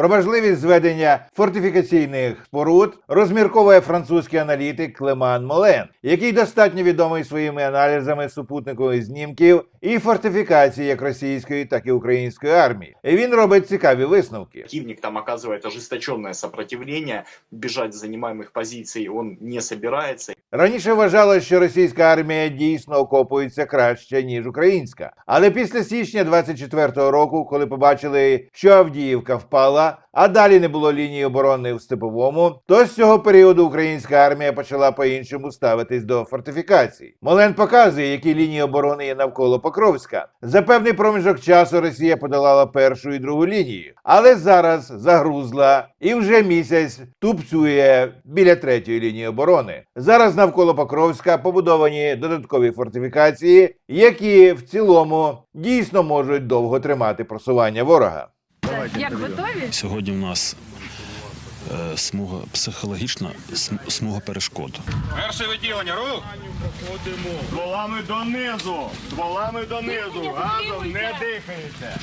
Про важливість зведення фортифікаційних споруд розмірковує французький аналітик Клеман Молен, який достатньо відомий своїми аналізами супутникових знімків і фортифікацій як російської, так і української армії. І він робить цікаві висновки. Противник там оказывает ожесточенное сопротивление, бежать с занимаемых позиций он не собирается. Раніше вважалось, що російська армія дійсно окопується краще ніж українська. Але після січня 24-го року, коли побачили, що Авдіївка впала, а далі не було лінії оборони в степовому, то з цього періоду українська армія почала по-іншому ставитись до фортифікацій. Молен показує, які лінії оборони є навколо Покровська. За певний проміжок часу Росія подолала першу і другу лінію, але зараз загрузла і вже місяць тупцює біля третьої лінії оборони. Зараз навколо Покровська побудовані додаткові фортифікації, які в цілому дійсно можуть довго тримати просування ворога. Як готові? Сьогодні в нас е, смуга психологічна смуга перешкод. Перше відділення, рух! Стволами донизу! Стволами донизу! Газом не дихаєте!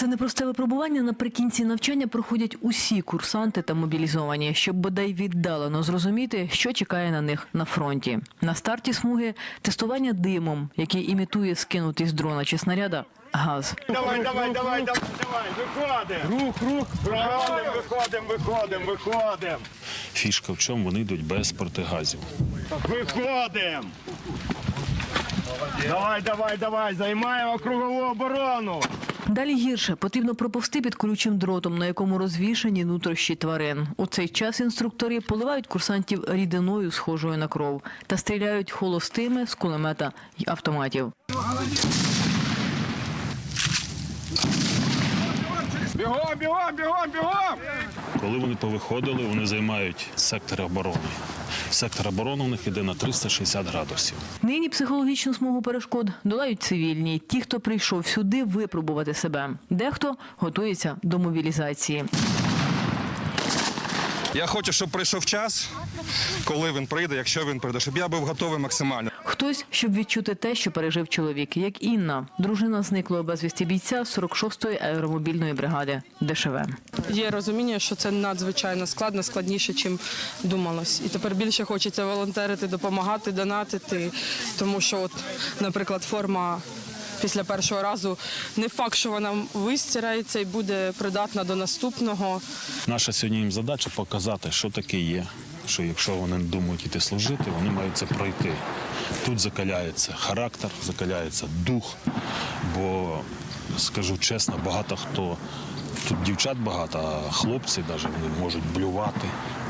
Це непросте випробування. Наприкінці навчання проходять усі курсанти та мобілізовані, щоб бодай віддалено зрозуміти, що чекає на них на фронті. На старті смуги тестування димом, який імітує скинутий з дрона чи снаряда. Газ. Давай, давай, давай, давай, давай! Виходимо! Рух, рух! Виходимо, виходимо, виходимо, виходимо! Фішка в чому вони йдуть без протигазів. Виходимо! Давай, давай, давай! Займаємо кругову оборону! Далі гірше потрібно проповсти під колючим дротом, на якому розвішані нутрощі тварин. У цей час інструктори поливають курсантів рідиною, схожою на кров, та стріляють холостими з кулемета й автоматів. Бігом, бігом, бігом, бігом! Коли вони повиходили, вони займають сектор оборони. Сектор оборони у них іде на 360 градусів. Нині психологічну смугу перешкод долають цивільні, ті, хто прийшов сюди випробувати себе. Дехто готується до мобілізації. Я хочу, щоб прийшов час, коли він прийде, якщо він прийде, щоб я був готовий максимально. Хтось, щоб відчути те, що пережив чоловік, як Інна, дружина зниклого безвісті бійця 46-ї аеромобільної бригади ДШВ. Є розуміння, що це надзвичайно складно, складніше, чим думалось. І тепер більше хочеться волонтерити, допомагати, донатити, тому що, от, наприклад, форма. Після першого разу не факт, що вона вистирається і буде придатна до наступного. Наша сьогодні їм задача показати, що таке є. Що якщо вони думають іти служити, вони мають це пройти. Тут закаляється характер, закаляється дух. Бо скажу чесно, багато хто тут дівчат багато, а хлопці навіть вони можуть блювати.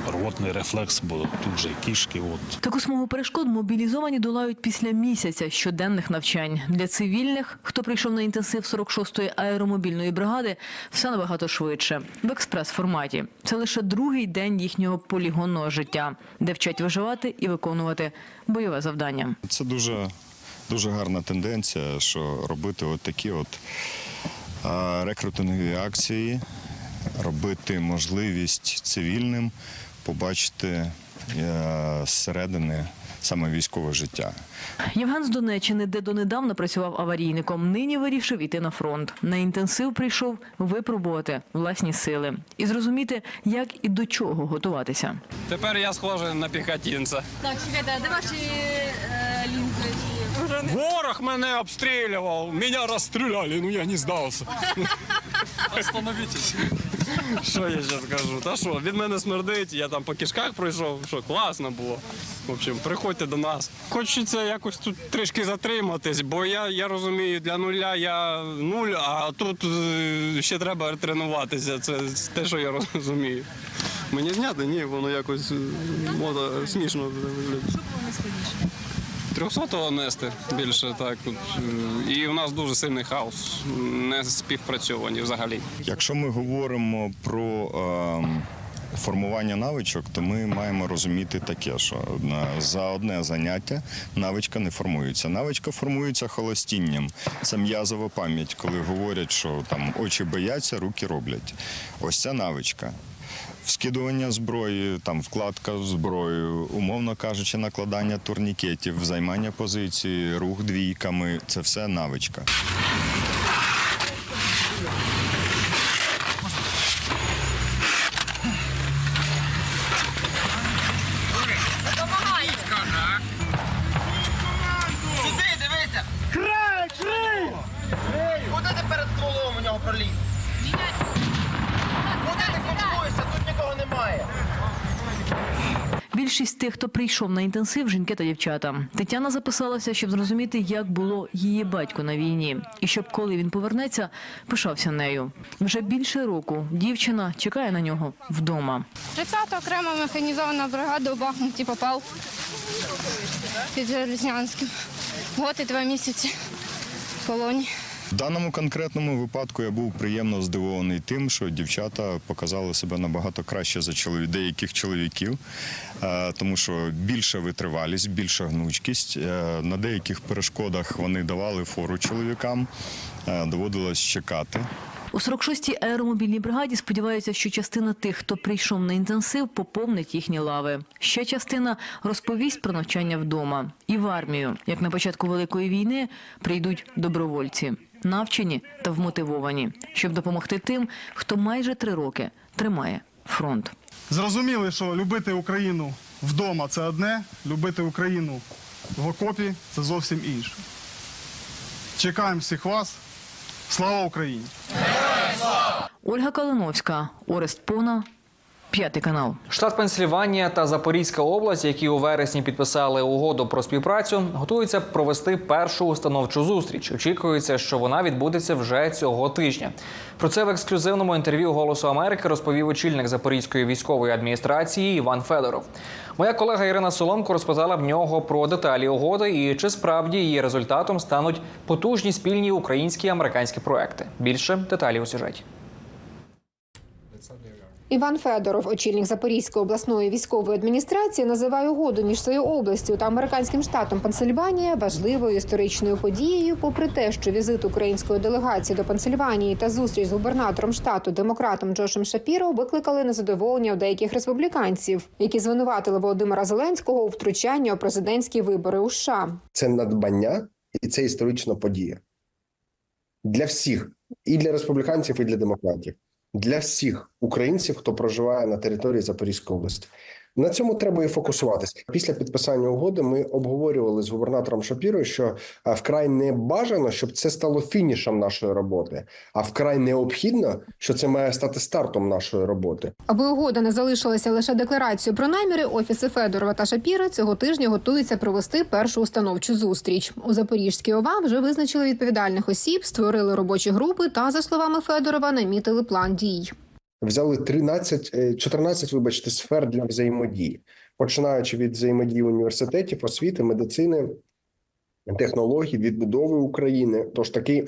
Рвотний рефлекс, бо тут же і кішки. От Таку смугу перешкод мобілізовані долають після місяця щоденних навчань. Для цивільних, хто прийшов на інтенсив 46-ї аеромобільної бригади, все набагато швидше в експрес-форматі. Це лише другий день їхнього полігонного життя, де вчать виживати і виконувати бойове завдання. Це дуже, дуже гарна тенденція, що робити от такі от рекрутингові акції, робити можливість цивільним побачити е, зсередини саме військове життя. Євген з Донеччини, де донедавна працював аварійником, нині вирішив іти на фронт. На інтенсив прийшов випробувати власні сили і зрозуміти, як і до чого готуватися. Тепер я схожий на піхотинця. Так, чекайте, де ваші е, лінзи? Ворог мене обстрілював, мене розстріляли, ну я не здався. Остановитесь. Що я ще скажу? Та що, від мене смердить, я там по кишках пройшов, що класно було. В общем, приходьте до нас. Хочеться якось тут трішки затриматись, бо я, я розумію, для нуля я нуль, а тут е, ще треба тренуватися. Це те, що я розумію. Мені зняти? Ні, воно якось е, мода смішно виглядає. 300-го нести більше так. Е, І у нас дуже сильний хаос, не співпрацьовані взагалі. Якщо ми говоримо про ем, формування навичок, то ми маємо розуміти таке, що за одне заняття навичка не формується. Навичка формується холостінням. Це м'язова пам'ять, коли говорять, що там очі бояться, руки роблять. Ось ця навичка. Вскидування зброї, там вкладка в зброю, умовно кажучи, накладання турнікетів, займання позиції, рух двійками це все навичка. Більшість тих, хто прийшов на інтенсив, жінки та дівчата. Тетяна записалася, щоб зрозуміти, як було її батько на війні, і щоб коли він повернеться, пишався нею. Вже більше року дівчина чекає на нього вдома. 30-та окрема механізована бригада у Бахмуті попав під Залізнянським. Год і два місяці в полоні. В даному конкретному випадку я був приємно здивований тим, що дівчата показали себе набагато краще за чолові- деяких чоловіків, е, тому що більша витривалість, більша гнучкість. Е, На деяких перешкодах вони давали фору чоловікам, е, доводилось чекати. У 46-й аеромобільній бригаді сподіваються, що частина тих, хто прийшов на інтенсив, поповнить їхні лави. Ще частина розповість про навчання вдома і в армію. Як на початку великої війни прийдуть добровольці, навчені та вмотивовані, щоб допомогти тим, хто майже три роки тримає фронт. Зрозуміли, що любити Україну вдома це одне, любити Україну в окопі це зовсім інше. Чекаємо всіх вас. Слава Україні! Ольга Калиновська, Орест Пона, п'ятий канал. Штат Пенсильванія та Запорізька область, які у вересні підписали угоду про співпрацю, готуються провести першу установчу зустріч. Очікується, що вона відбудеться вже цього тижня. Про це в ексклюзивному інтерв'ю Голосу Америки розповів очільник Запорізької військової адміністрації Іван Федоров. Моя колега Ірина Соломко розпитала в нього про деталі угоди і чи справді її результатом стануть потужні спільні українські і американські проекти. Більше деталі у сюжеті. Іван Федоров, очільник Запорізької обласної військової адміністрації, називає угоду між своєю областю та американським штатом Пенсильванія важливою історичною подією. Попри те, що візит української делегації до Пенсильванії та зустріч з губернатором штату демократом Джошем Шапіро викликали незадоволення у деяких республіканців, які звинуватили Володимира Зеленського у втручання у президентські вибори у США. це надбання і це історична подія для всіх, і для республіканців, і для демократів, для всіх українців, хто проживає на території Запорізької області. На цьому треба і фокусуватися. Після підписання угоди ми обговорювали з губернатором Шапірою, що вкрай не бажано, щоб це стало фінішем нашої роботи, а вкрай необхідно, що це має стати стартом нашої роботи. Аби угода не залишилася лише декларацією про наміри, офіси Федорова та Шапіра цього тижня готуються провести першу установчу зустріч. У Запорізькій ОВА вже визначили відповідальних осіб, створили робочі групи та, за словами Федорова, намітили план дій. Взяли 13, е, 14, вибачте, сфер для взаємодії, починаючи від взаємодії університетів, освіти, медицини, технологій, відбудови України. Тож такі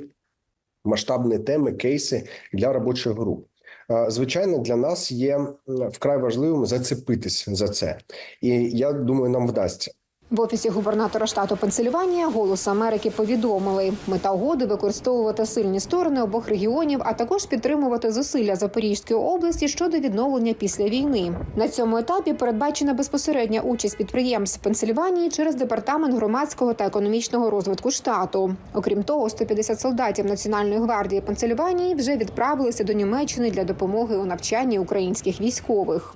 масштабні теми, кейси для робочих груп. Е, Звичайно, для нас є вкрай важливим зацепитись за це, і я думаю, нам вдасться. В офісі губернатора штату Пенсильванія «Голос Америки повідомили, мета угоди використовувати сильні сторони обох регіонів, а також підтримувати зусилля Запорізької області щодо відновлення після війни. На цьому етапі передбачена безпосередня участь підприємств Пенсильванії через департамент громадського та економічного розвитку штату. Окрім того, 150 солдатів Національної гвардії Пенсильванії вже відправилися до Німеччини для допомоги у навчанні українських військових.